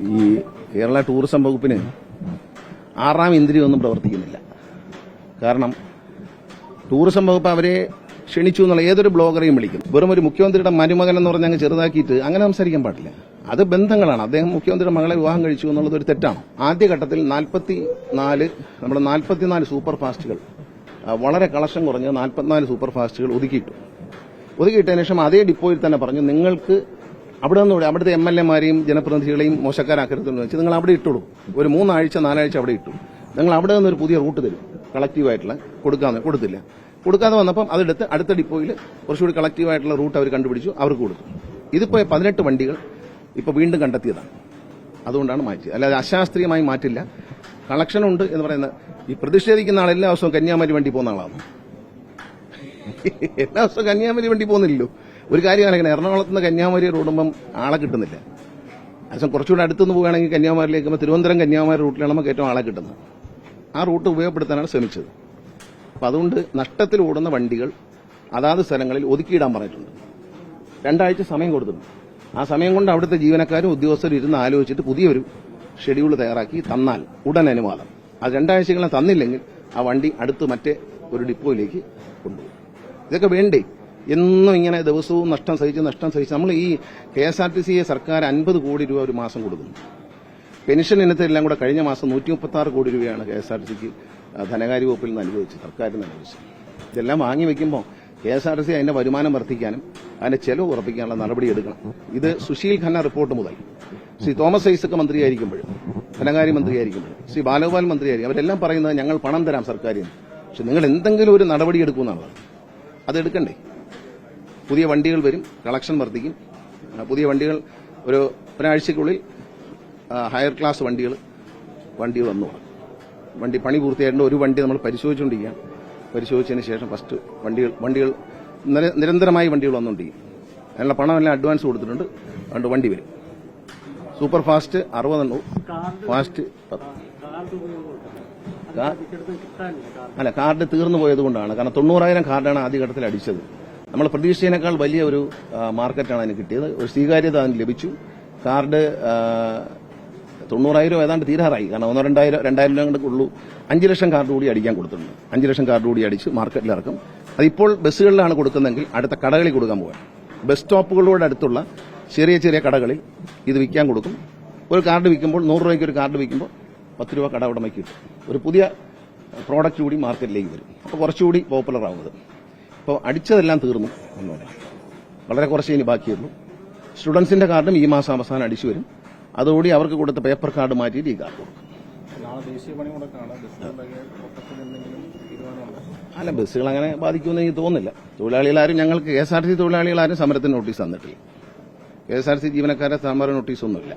ഈ കേരള ടൂറിസം വകുപ്പിന് ആറാം ഇന്ദ്രിയൊന്നും പ്രവർത്തിക്കുന്നില്ല. കാരണം ടൂറിസം വകുപ്പ് അവരെ ക്ഷണിച്ചു എന്നുള്ള ഏതൊരു ബ്ലോഗറെയും വിളിക്കും. വെറും ഒരു മുഖ്യമന്ത്രിയുടെ മരുമകൻ എന്ന് പറഞ്ഞ് അങ്ങ് ചെറുതാക്കിയിട്ട് അങ്ങനെ സംസാരിക്കാൻ പാടില്ല. അത് ബന്ധങ്ങളാണ്. അദ്ദേഹം മുഖ്യമന്ത്രിയുടെ മകളെ വിവാഹം കഴിച്ചു എന്നുള്ളത് ഒരു തെറ്റാണ്. ആദ്യഘട്ടത്തിൽ നാൽപ്പത്തി നാല് നമ്മുടെ നാൽപ്പത്തിനാല് സൂപ്പർ ഫാസ്റ്റുകൾ വളരെ കളക്ഷൻ കുറഞ്ഞ നാൽപ്പത്തിനാല് സൂപ്പർ ഫാസ്റ്റുകൾ ഒതുക്കിയിട്ടു. ഒതുക്കിയിട്ടതിന് ശേഷം അതേ ഡിപ്പോയിൽ തന്നെ പറഞ്ഞു നിങ്ങൾക്ക് അവിടെ നിന്ന് അവിടുത്തെ എം എൽ എമാരെയും ജനപ്രതിനിധികളെയും മോശക്കാരാക്കരുതെന്ന് വെച്ച് നിങ്ങൾ അവിടെ ഇട്ടുള്ളൂ ഒരു മൂന്നാഴ്ച നാലാഴ്ച അവിടെ ഇട്ടു. നിങ്ങൾ അവിടെ നിന്ന് ഒരു പുതിയ റൂട്ട് തരും. കളക്റ്റീവായിട്ടുള്ള കൊടുക്കാന്ന് കൊടുത്തില്ല. കൊടുക്കാതെ വന്നപ്പം അതെടുത്ത് അടുത്ത ഡിപ്പോയിൽ കുറച്ചുകൂടി കളക്റ്റീവായിട്ടുള്ള റൂട്ട് അവർ കണ്ടുപിടിച്ചു അവർക്ക് കൊടുത്തു. ഇതിപ്പോ പതിനെട്ട് വണ്ടികൾ ഇപ്പൊ വീണ്ടും കണ്ടെത്തിയതാണ്. അതുകൊണ്ടാണ് മാറ്റിയത്. അല്ലാതെ അശാസ്ത്രീയമായി മാറ്റില്ല. കളക്ഷൻ ഉണ്ട് എന്ന് പറയുന്ന ഈ പ്രതിഷേധിക്കുന്ന ആൾ എല്ലാ ദിവസവും കന്യാകുമാരി വണ്ടി പോകുന്ന ആളാണ്. എല്ലാ ദിവസവും കന്യാകുമാരി വണ്ടി പോകുന്നില്ലല്ലോ. ഒരു കാര്യം ആലോചിക്കണം എറണാകുളത്ത് നിന്ന് കന്യാകുമാരി റോഡുമ്പം ആളെ കിട്ടുന്നില്ല. അച്ഛൻ കുറച്ചുകൂടെ അടുത്തുനിന്ന് പോവുകയാണെങ്കിൽ കന്യാകുമാരിയിലേക്ക് പോകുമ്പോൾ തിരുവനന്തപുരം കന്യാകുമാരി റൂട്ടിലാണ് നമുക്ക് ഏറ്റവും ആളെ കിട്ടുന്നത്. ആ റൂട്ട് ഉപയോഗപ്പെടുത്താനാണ് ശ്രമിച്ചത്. അപ്പം അതുകൊണ്ട് നഷ്ടത്തിൽ ഓടുന്ന വണ്ടികൾ അതാത് സ്ഥലങ്ങളിൽ ഒതുക്കിയിടാൻ പറഞ്ഞിട്ടുണ്ട്. രണ്ടാഴ്ച സമയം കൊടുത്തിട്ടുണ്ട്. ആ സമയം കൊണ്ട് അവിടുത്തെ ജീവനക്കാരും ഉദ്യോഗസ്ഥരും ഇരുന്ന് ആലോചിച്ചിട്ട് പുതിയൊരു ഷെഡ്യൂൾ തയ്യാറാക്കി തന്നാൽ ഉടൻ അനുവാദം. അത് രണ്ടാഴ്ചകളെ തന്നില്ലെങ്കിൽ ആ വണ്ടി അടുത്ത് മറ്റേ ഒരു ഡിപ്പോയിലേക്ക് കൊണ്ടുപോകും. ഇതൊക്കെ വേണ്ടേ? എന്നും ഇങ്ങനെ ദിവസവും നഷ്ടം സഹിച്ച് നഷ്ടം സഹിച്ച് നമ്മൾ ഈ കെ എസ് ആർ ടി സിയെ സർക്കാർ അൻപത് കോടി രൂപ ഒരു മാസം കൊടുക്കുന്നു. പെൻഷൻ ഇനത്തിലെല്ലാം കൂടെ കഴിഞ്ഞ മാസം നൂറ്റി മുപ്പത്തി ആറ് കോടി രൂപയാണ് കെ എസ് ആർ ടി സിക്ക് ധനകാര്യ വകുപ്പിൽ നിന്ന് അനുവദിച്ചത് സർക്കാരിന് അനുവദിച്ചത്. ഇതെല്ലാം വാങ്ങി വെക്കുമ്പോൾ K S R T C അതിന്റെ വരുമാനം വർദ്ധിക്കാനും അതിന്റെ ചെലവ് ഉറപ്പിക്കാനുള്ള നടപടി എടുക്കണം. ഇത് സുശീൽ ഖന്ന റിപ്പോർട്ട് മുതൽ. ശ്രീ തോമസ് ഐസക് മന്ത്രിയായിരിക്കുമ്പോഴും ധനകാര്യ മന്ത്രിയായിരിക്കുമ്പോഴും ശ്രീ ബാലഗോപാൽ മന്ത്രിയായിരിക്കും അവരെല്ലാം പറയുന്നത് ഞങ്ങൾ പണം തരാം സർക്കാരിന്. പക്ഷെ നിങ്ങൾ എന്തെങ്കിലും ഒരു നടപടി എടുക്കുമെന്നാണ് അത് എടുക്കണ്ടേ? പുതിയ വണ്ടികൾ വരും കളക്ഷൻ വർദ്ധിക്കും. പുതിയ വണ്ടികൾ ഒരു ഒരാഴ്ചക്കുള്ളിൽ ഹയർ ക്ലാസ് വണ്ടികൾ വണ്ടി വന്നു. വണ്ടി പണി പൂർത്തിയായിട്ട് ഒരു വണ്ടി നമ്മൾ പരിശോധിച്ചുകൊണ്ടിരിക്കുകയാണ്. പരിശോധിച്ചതിന് ശേഷം ഫസ്റ്റ് വണ്ടികൾ വണ്ടികൾ നിര- നിരന്തരമായി വണ്ടികൾ വന്നുകൊണ്ടിരിക്കും. അതിനുള്ള പണമെല്ലാം അഡ്വാൻസ് കൊടുത്തിട്ടുണ്ട്. അതുകൊണ്ട് വണ്ടി വരും. സൂപ്പർ ഫാസ്റ്റ് അറുപതെണ്ണവും ഫാസ്റ്റ് പത്ത്. കാ- അല്ല കാർഡ് തീർന്നു പോയത് കൊണ്ടാണ് കാരണം തൊണ്ണൂറായിരം കാർഡാണ് ആദ്യഘട്ടത്തിൽ അടിച്ചത്. നമ്മൾ പ്രതീക്ഷിച്ചതിനേക്കാൾ വലിയ ഒരു മാർക്കറ്റാണ് അതിന് കിട്ടിയത്. ഒരു സ്വീകാര്യത അതിന് ലഭിച്ചു. കാർഡ് തൊണ്ണൂറായിരം ഏതാണ്ട് തീരാറായി. കാരണം ഒന്നോ രണ്ടായിരം രണ്ടായിരം രൂപ കൊണ്ട് ഉള്ളൂ. അഞ്ച് ലക്ഷം കാർഡ് കൂടി അടിക്കാൻ കൊടുത്തിട്ടുണ്ട്. അഞ്ച് ലക്ഷം കാർഡ് കൂടി അടിച്ച് മാർക്കറ്റിൽ ഇറക്കും. അതിപ്പോൾ ബസ്സുകളിലാണ് കൊടുക്കുന്നതെങ്കിൽ അടുത്ത കടകളിൽ കൊടുക്കാൻ പോകാൻ ബസ് സ്റ്റോപ്പുകളോട് അടുത്തുള്ള ചെറിയ ചെറിയ കടകളിൽ ഇത് വിൽക്കാൻ കൊടുക്കും. ഒരു കാർഡ് വിൽക്കുമ്പോൾ നൂറ് രൂപയ്ക്ക് ഒരു കാർഡ് വിൽക്കുമ്പോൾ പത്ത് രൂപ കട ഉടമയ്ക്ക് കിട്ടും. ഒരു പുതിയ പ്രോഡക്റ്റ് കൂടി മാർക്കറ്റിലേക്ക് വരും. അപ്പോൾ കുറച്ചുകൂടി പോപ്പുലർ ആവുന്നത് ഇപ്പോൾ അടിച്ചതെല്ലാം തീർന്നു വളരെ കുറച്ച് ഇനി ബാക്കിയുള്ളൂ. സ്റ്റുഡൻസിന്റെ കാർഡും ഈ മാസം അവസാനം അടിച്ചു വരും. അതോടെ അവർക്ക് കൊടുത്ത പേപ്പർ കാർഡ് മാറ്റിയിട്ട് ഈ കാർഡ് കൊടുക്കും. അല്ല ബസ്സുകൾ അങ്ങനെ ബാധിക്കുമെന്ന് എനിക്ക് തോന്നുന്നില്ല. തൊഴിലാളികളാരും ഞങ്ങൾക്ക് K S R T C തൊഴിലാളികളാരും സമരത്തിന് നോട്ടീസ് തന്നിട്ടില്ല. K S R T C ജീവനക്കാരെ സമര നോട്ടീസൊന്നുമില്ല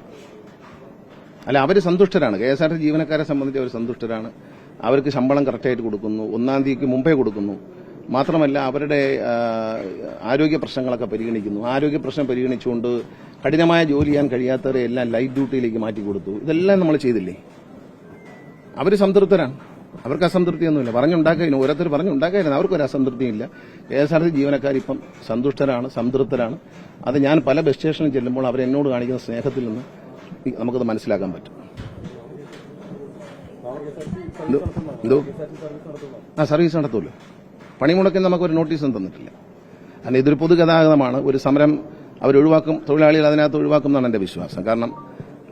അല്ല അവർ സന്തുഷ്ടരാണ്. കെ എസ് ആർ ടി ജീവനക്കാരെ സംബന്ധിച്ച് അവർ സന്തുഷ്ടരാണ്. അവർക്ക് ശമ്പളം കറക്റ്റായിട്ട് കൊടുക്കുന്നു. ഒന്നാം തീയതിക്ക് മുമ്പേ കൊടുക്കുന്നു. മാത്രമല്ല അവരുടെ ആരോഗ്യ പ്രശ്നങ്ങളൊക്കെ പരിഗണിക്കുന്നു. ആരോഗ്യ പ്രശ്നം പരിഗണിച്ചുകൊണ്ട് കഠിനമായ ജോലി ചെയ്യാൻ കഴിയാത്തവരെ എല്ലാം ലൈറ്റ് ഡ്യൂട്ടിയിലേക്ക് മാറ്റി കൊടുത്തു. ഇതെല്ലാം നമ്മൾ ചെയ്തില്ലേ? അവർ സംതൃപ്തരാണ്. അവർക്ക് അസംതൃപ്തിയൊന്നുമില്ല. പറഞ്ഞുണ്ടാക്കായിരുന്നു. ഓരോരുത്തർ പറഞ്ഞുണ്ടാക്കായിരുന്നു. അവർക്കൊരു അസംതൃപ്തിയില്ല കെ എസ് ആർ ടി ജീവനക്കാർ ഇപ്പം സന്തുഷ്ടരാണ് സംതൃപ്തരാണ്. അത് ഞാൻ പല ബസ് സ്റ്റേഷനിൽ ചെല്ലുമ്പോൾ അവർ എന്നോട് കാണിക്കുന്ന സ്നേഹത്തിൽ നിന്ന് നമുക്കത് മനസ്സിലാക്കാൻ പറ്റും. എന്തോ? ആ സർവീസ് നടത്തുമല്ലോ. പണിമുടക്കിന് നമുക്കൊരു നോട്ടീസും തന്നിട്ടില്ല. കാരണം ഇതൊരു പൊതുഗതാഗതമാണ്. ഒരു സമരം അവരൊഴിവാക്കും തൊഴിലാളികൾ അതിനകത്ത് ഒഴിവാക്കും എന്നാണ് എന്റെ വിശ്വാസം. കാരണം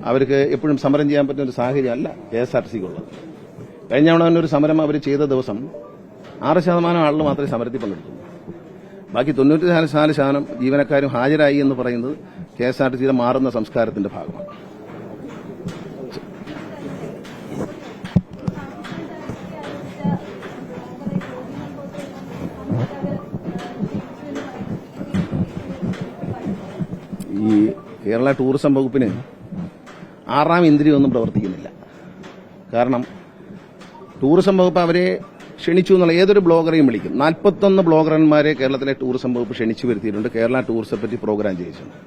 അവർക്ക് എപ്പോഴും സമരം ചെയ്യാൻ പറ്റുന്ന ഒരു സാഹചര്യം അല്ല കെ എസ് ആർ സിക്കുള്ളത്. കഴിഞ്ഞ തവണ ഒരു സമരം അവർ ചെയ്ത ദിവസം ആറ് ശതമാനം ആളുകൾ മാത്രമേ സമരത്തിൽ പങ്കെടുത്തുള്ളൂ. ബാക്കി തൊണ്ണൂറ്റി നാല് ശതമാനം ജീവനക്കാരും ഹാജരായി എന്ന് പറയുന്നത് കെ എസ് ആർ ടി സിയുടെ മാറുന്ന സംസ്കാരത്തിന്റെ ഭാഗമാണ്. കേരള ടൂറിസം വകുപ്പിന് ആറാം ഇന്ദ്രിയൊന്നും പ്രവർത്തിക്കുന്നില്ല. കാരണം ടൂറിസം വകുപ്പ് അവരെ ക്ഷണിച്ചു എന്നുള്ള ഏതൊരു ബ്ലോഗറെയും വിളിക്കും. നാൽപ്പത്തൊന്ന് ബ്ലോഗർമാരെ കേരളത്തിലെ ടൂറിസം വകുപ്പ് ക്ഷണിച്ചു വരുത്തിയിട്ടുണ്ട്. കേരള ടൂറിസത്തെ പറ്റി പ്രോഗ്രാം ചെയ്യിച്ചിട്ടുണ്ട്.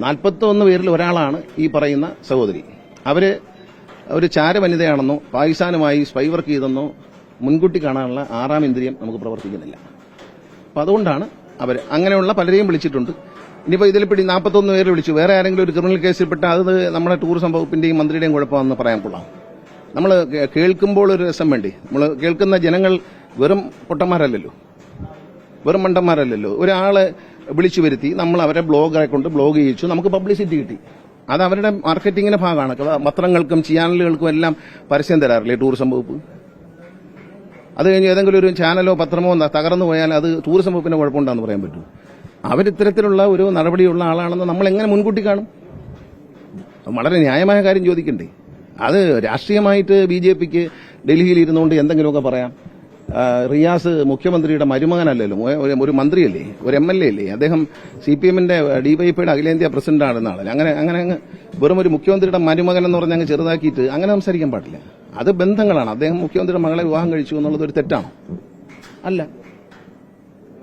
നാൽപ്പത്തൊന്ന് പേരിൽ ഒരാളാണ് ഈ പറയുന്ന സഹോദരി. അവർ ഒരു ചാരവനിതയാണെന്നോ പാകിസ്ഥാനുമായി സ്പൈ വർക്ക് ചെയ്തെന്നോ മുൻകൂട്ടി കാണാനുള്ള ആറാം ഇന്ദ്രിയം നമുക്ക് പ്രവർത്തിക്കുന്നില്ല. അപ്പൊ അതുകൊണ്ടാണ് അവർ അങ്ങനെയുള്ള പലരെയും വിളിച്ചിട്ടുണ്ട്. ഇനിയിപ്പോൾ ഇതിൽ പിടി നാൽപ്പത്തൊന്ന് പേര് വിളിച്ചു. വേറെ ആരെങ്കിലും ഒരു ക്രിമിനൽ കേസിൽപ്പെട്ട അത് നമ്മുടെ ടൂറിസം വകുപ്പിന്റെയും മന്ത്രിയുടെയും കുഴപ്പമാണെന്ന് പറയാൻ കൊള്ളാം. നമ്മൾ കേൾക്കുമ്പോൾ ഒരു രസം വേണ്ടി. നമ്മൾ കേൾക്കുന്ന ജനങ്ങൾ വെറും പൊട്ടന്മാരല്ലല്ലോ. വെറും മണ്ടന്മാരല്ലല്ലോ. ഒരാളെ വിളിച്ചു വരുത്തി നമ്മൾ അവരെ ബ്ലോഗറെ കൊണ്ട് ബ്ലോഗ് ചെയ്യിച്ചു. നമുക്ക് പബ്ലിസിറ്റി കിട്ടി. അത് അവരുടെ മാർക്കറ്റിങ്ങിന്റെ ഭാഗമാണ്. പത്രങ്ങൾക്കും ചാനലുകൾക്കും എല്ലാം പരസ്യം തരാറില്ലേ ടൂറിസം വകുപ്പ്? അത് കഴിഞ്ഞ് ഏതെങ്കിലും ഒരു ചാനലോ പത്രമോ തകർന്നു പോയാൽ അത് ടൂറിസം വകുപ്പിന്റെ കുഴപ്പമുണ്ടാന്ന് പറയാൻ പറ്റൂ. അവരിത്തരത്തിലുള്ള ഒരു നടപടിയുള്ള ആളാണെന്ന് നമ്മൾ എങ്ങനെ മുൻകൂട്ടി കാണും? വളരെ ന്യായമായ കാര്യം ചോദിക്കണ്ടേ. അത് രാഷ്ട്രീയമായിട്ട് ബി ജെ പിക്ക് ഡൽഹിയിൽ ഇരുന്നുകൊണ്ട് എന്തെങ്കിലുമൊക്കെ പറയാം. റിയാസ് മുഖ്യമന്ത്രിയുടെ മരുമകനല്ലല്ലോ ഒരു- മന്ത്രിയല്ലേ ഒരു എം എൽ എ അല്ലേ? അദ്ദേഹം സി പി എമ്മിന്റെ ഡിവൈപിയുടെ അഖിലേന്ത്യാ പ്രസിഡന്റാണെന്ന ആളല്ലേ അങ്ങനെ അങ്ങനെ അങ്ങ് വെറും ഒരു മുഖ്യമന്ത്രിയുടെ മരുമകൻ എന്ന് പറഞ്ഞ് അങ്ങ് ചെറുതാക്കിയിട്ട് അങ്ങനെ സംസാരിക്കാൻ പാടില്ല. അത് ബന്ധങ്ങളാണ്. അദ്ദേഹം മുഖ്യമന്ത്രിയുടെ മകളെ വിവാഹം കഴിച്ചു എന്നുള്ളത് ഒരു തെറ്റാണോ. അല്ല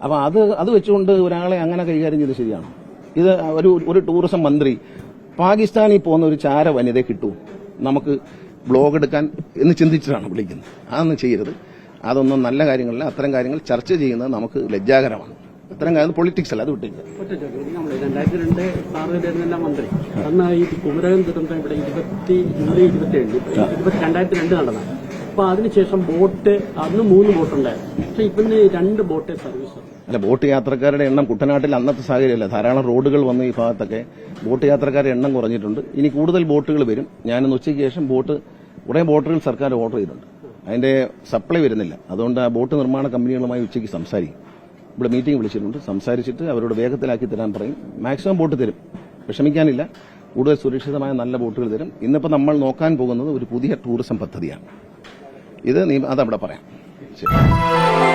അപ്പൊ അത് അത് വെച്ചുകൊണ്ട് ഒരാളെ അങ്ങനെ കൈകാര്യം ചെയ്ത് ശരിയാണ്. ഇത് ഒരു ഒരു ടൂറിസം മന്ത്രി പാകിസ്ഥാനിൽ പോകുന്ന ഒരു ചാര വനിതയെ കിട്ടും. നമുക്ക് ബ്ലോഗ് എടുക്കാൻ എന്ന് ചിന്തിച്ചിട്ടാണ് വിളിക്കുന്നത്. അതൊന്നും ചെയ്യരുത്. അതൊന്നും നല്ല കാര്യങ്ങളല്ല. അത്തരം കാര്യങ്ങൾ ചർച്ച ചെയ്യുന്നത് നമുക്ക് ലജ്ജാകരമാണ്. അത്തരം കാര്യം പൊളിറ്റിക്സ് അല്ല അത് വിട്ടില്ല മന്ത്രി അന്ന് ഈ അപ്പൊ അതിനുശേഷം ബോട്ട് അന്ന് മൂന്ന് ബോട്ടുണ്ടായിരുന്നു. പക്ഷെ ഇപ്പം രണ്ട് ബോട്ടേ സർവീസ് അല്ല ബോട്ട് യാത്രക്കാരുടെ എണ്ണം കുട്ടനാട്ടിൽ അന്നത്തെ സാഹചര്യമല്ല. ധാരാളം റോഡുകൾ വന്ന ഈ ഭാഗത്തൊക്കെ ബോട്ട് യാത്രക്കാരുടെ എണ്ണം കുറഞ്ഞിട്ടുണ്ട്. ഇനി കൂടുതൽ ബോട്ടുകൾ വരും. ഞാനിന്ന് ഉച്ചയ്ക്ക് ശേഷം ബോട്ട് കുറേ ബോട്ടുകൾ സർക്കാർ ഓർഡർ ചെയ്തിട്ടുണ്ട്. അതിന്റെ സപ്ലൈ വരുന്നില്ല. അതുകൊണ്ട് ആ ബോട്ട് നിർമ്മാണ കമ്പനികളുമായി ഉച്ചയ്ക്ക് സംസാരിക്കും. ഇവിടെ മീറ്റിംഗ് വിളിച്ചിട്ടുണ്ട്. സംസാരിച്ചിട്ട് അവരോട് വേഗത്തിലാക്കി തരാൻ പറയും. മാക്സിമം ബോട്ട് തരും. വിഷമിക്കാനില്ല. കൂടുതൽ സുരക്ഷിതമായ നല്ല ബോട്ടുകൾ തരും. ഇന്നിപ്പോൾ നമ്മൾ നോക്കാൻ പോകുന്നത് ഒരു പുതിയ ടൂറിസം പദ്ധതിയാണ്. ഇത് നീ അതവിടെ പറയാം. ശരി.